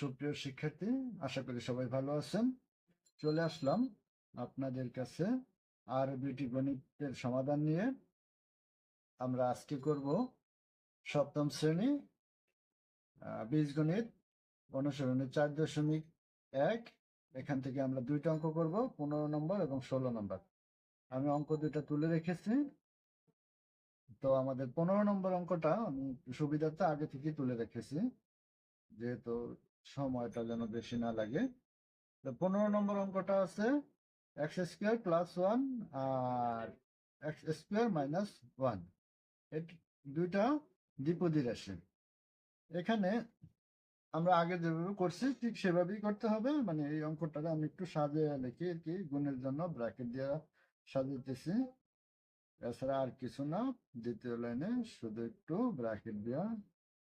সুপ্রিয় শিক্ষার্থী, আশা করি সবাই ভালো আছেন। চলে আসলাম আপনাদের কাছে আর দুইটি গণিতের সমাধান নিয়ে। আমরা আজকে করব সপ্তম শ্রেণি বীজগণিত অনুসরণে চার দশমিক এক। এখান থেকে আমরা দুইটা অঙ্ক করব, পনেরো নম্বর এবং ষোলো নম্বর। আমি অঙ্ক দুইটা তুলে রেখেছি। তো আমাদের পনেরো নম্বর অঙ্কটা আমি সুবিধার্থে আগে থেকে তুলে রেখেছি। যেহেতু সময়টা যেন বেশি না লাগে। পনেরো নম্বর অঙ্কটা আছে এক্স স্কোয়ার প্লাস ওয়ান আর এক্স স্কোয়ার মাইনাস ওয়ান দুইটা দ্বিপদী রাশি। এখানে আমরা আগে যেভাবে করছি, ঠিক সেভাবেই করতে হবে। মানে এই অঙ্কটা আমি একটু সাজিয়ে লিখি আর কি, গুণের জন্য ব্র্যাকেট দিয়ে সাজিয়েছি এছাড়া আর কিছু না, দ্বিতীয় লাইনে শুধু একটু ব্র্যাকেট দিয়ে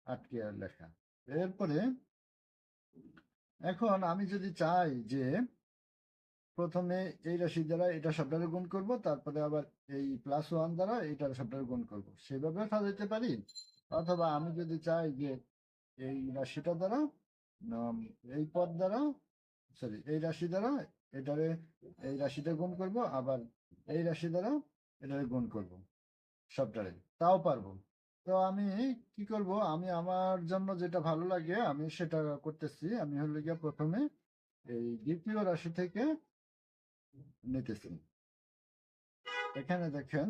আটকে লেখা। এরপরে এখন আমি যদি চাই যে প্রথমে এই রাশি দ্বারা এটা সবটারে গুণ করব, তারপরে আবার এই প্লাস ওয়ান দ্বারা এটার সবটারে গুণ করব। সেভাবে সাজাইতে পারি অথবা আমি যদি চাই যে এই রাশিটা দ্বারা এই পদ দ্বারা সরি এই রাশি দ্বারা এটারে এই রাশিটা গুণ করব, আবার এই রাশি দ্বারা এটারে গুণ করব, সবটারে। তাও পারব। তো আমি কি করব? আমি আমার জন্য যেটা ভালো লাগে, আমি সেটা করতেছি। আমি হলো গিয়ে প্রথমে এই দ্বিতীয় রাশি থেকে নিতেছি। এখানে দেখেন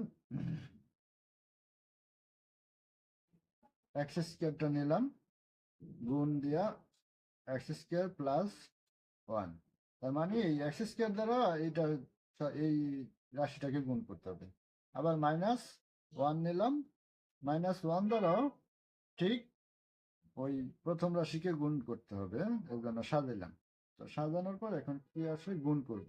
এক্স স্কোয়ারটা নিলাম, গুণ দিয়া এক্স স্কোয়ার প্লাস ওয়ান তার মানে এই এক্স স্কোয়ার দ্বারা এইটা এই রাশিটাকে গুণ করতে হবে। আবার মাইনাস ওয়ান নিলাম মাইনাস ওয়ান দ্বারাও ঠিক ওই প্রথম রাশিকে গুণ করতে হবে ওই জন্য সাজাইলাম তো সাজানোর পর এখন কি আসে গুণ করব।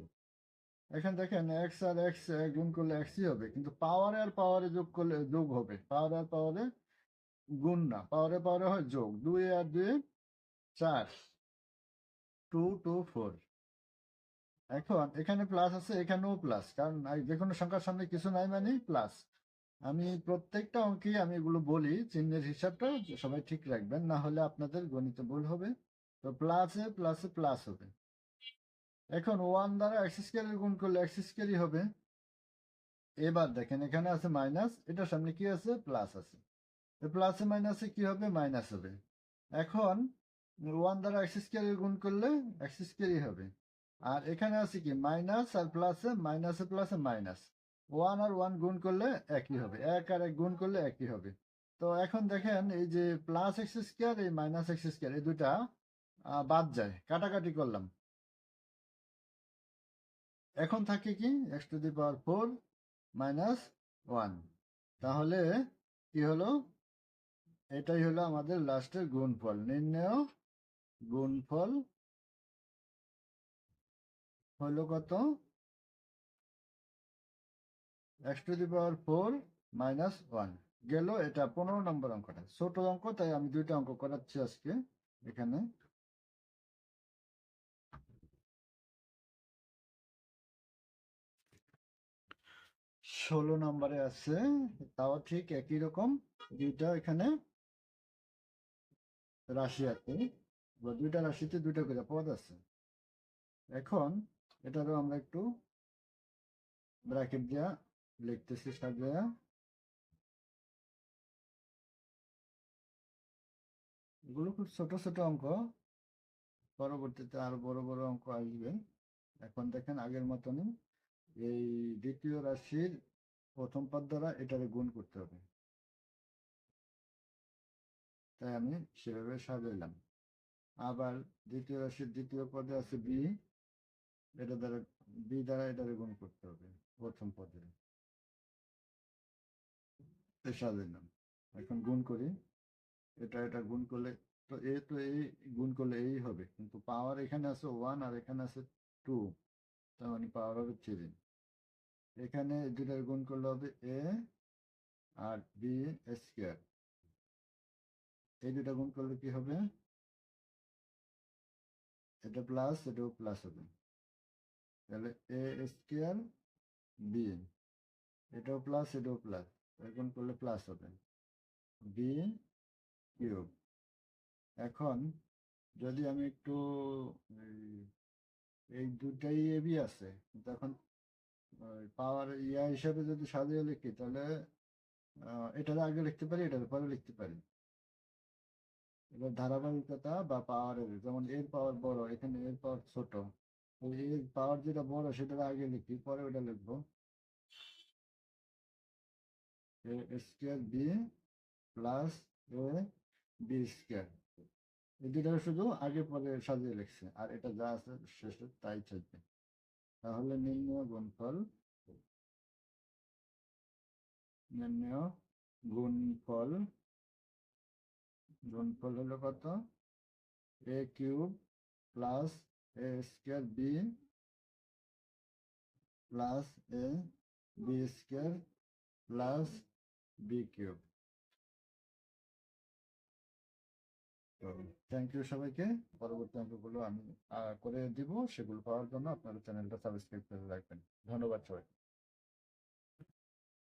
এখন দেখেন এক্স আর এক্স গুণ করলে এক্সই হবে, কিন্তু পাওয়ারে আর পাওয়ারে যোগ করলে, যোগ হবে। পাওয়ারে আর পাওয়ারে গুণ না। পাওয়ারে পাওয়ারে হয় যোগ। দুই আর দুই চার। টু টু ফোর এখন এখানে প্লাস আছে, এখানেও প্লাস কারণ যে কোনো সংখ্যার সামনে কিছু নাই মানে প্লাস আমি প্রত্যেকটা অঙ্কে আমি এগুলো বলি, চিহ্নের হিসাবটা সবাই ঠিক রাখবেন, না হলে আপনাদের গণিতে ভুল হবে। তো প্লাসে প্লাসে প্লাস হবে। এখন ওয়ান দ্বারা এক্স স্কোয়ারের গুণ করলে এক্স স্কোয়ারই হবে। এবার দেখেন এখানে আছে মাইনাস এটার সামনে কি আছে? প্লাস আছে। প্লাসে মাইনাসে কি হবে? মাইনাস হবে। এখন ওয়ান দ্বারা এক্স স্কোয়ারের গুণ করলে এক্স স্কোয়ারই হবে। আর এখানে আছে কি? মাইনাস আর প্লাসে মাইনাসে প্লাসে মাইনাস ওয়ান আর ওয়ান গুণ করলে একই হবে। এক আর এক গুণ করলে একই হবে। তো এখন দেখেন এই যে প্লাস এক্স স্কোয়ার এই মাইনাস এক্স স্কোয়ার এই দুটা বাদ যায়। কাটাকাটি করলাম। এখন থাকে কি? X to the power four minus one তাহলে কি হলো? এটাই হলো আমাদের লাস্টের গুণফল। নির্ণয় গুণফল হলো কত? X to the power four minus one গেল এটা পনেরো নম্বর অঙ্কটা। ছোট অঙ্ক, তাই আমি দুইটা অঙ্ক করাচ্ছি আজকে এখানে। ষোলো নম্বরে আছে, তাও ঠিক একই রকম, দুইটা এখানে রাশি আছে। বা দুইটা রাশিতে দুইটা করে পদ আছে। এখন এটারও আমরা একটু ব্র্যাকেট দিয়া লিখতেছি সাজিয়া এগুলো খুব ছোট ছোট অঙ্ক। পরবর্তীতে আরও বড় বড় অঙ্ক আসবে এখন দেখেন আগের মতনই এই দ্বিতীয় রাশির প্রথম পদ দ্বারা এটারে গুণ করতে হবে। তাই আমি সেভাবে সাজাইলাম। আবার দ্বিতীয় রাশির দ্বিতীয় পদে আছে বি। এটা দ্বারা, বি দ্বারা এটারে গুণ করতে হবে প্রথম পদে। এই সাজাইলাম এখন গুণ করি, এটা এটা গুণ করলে তো এ, তো এই গুণ করলে এই হবে। কিন্তু পাওয়ার এখানে আছে ওয়ান আর এখানে আছে টু তার মানে পাওয়ার হবে থ্রি এখানে দুটার গুণ করলে হবে এ আর বি স্কোয়ার এই দুটা গুণ করলে কি হবে? এটা প্লাস এটাও প্লাস হবে। তাহলে এ স্কোয়ার বি এটাও প্লাস এটাও প্লাস গুণ করলে প্লাস হবে। বি কিউব এখন যদি আমি একটু, এই- দুটাই এবি আছে, তখন পাওয়ার ইয়া হিসাবে যদি সাজিয়ে লিখি, তাহলে এটার আগে লিখতে পারি, এটার পরে লিখতে পারি। এবার ধারাবাহিকতা বা পাওয়ারের যেমন এর পাওয়ার বড়, এখানে এর পাওয়ার ছোট এর পাওয়ার যেটা বড়, সেটার আগে লিখি, পরে ওটা লিখব। A square b plus a b square এই শুধু আগে পরে সাজিয়ে লিখছে, আর এটা যা আছে শেষে তাই থাকবে। তাহলে নির্ণয় গুণফল নির্ণয় গুণফল গুণফল হলো কত? A cube plus a square b plus a b square plus b cube তো থ্যাংক ইউ সবাইকে। পরবর্তী অঙ্কগুলো আমি করে দিব। সেগুলো পাওয়ার জন্য আপনারা চ্যানেলটা সাবস্ক্রাইব করে রাখবেন। ধন্যবাদ সবাই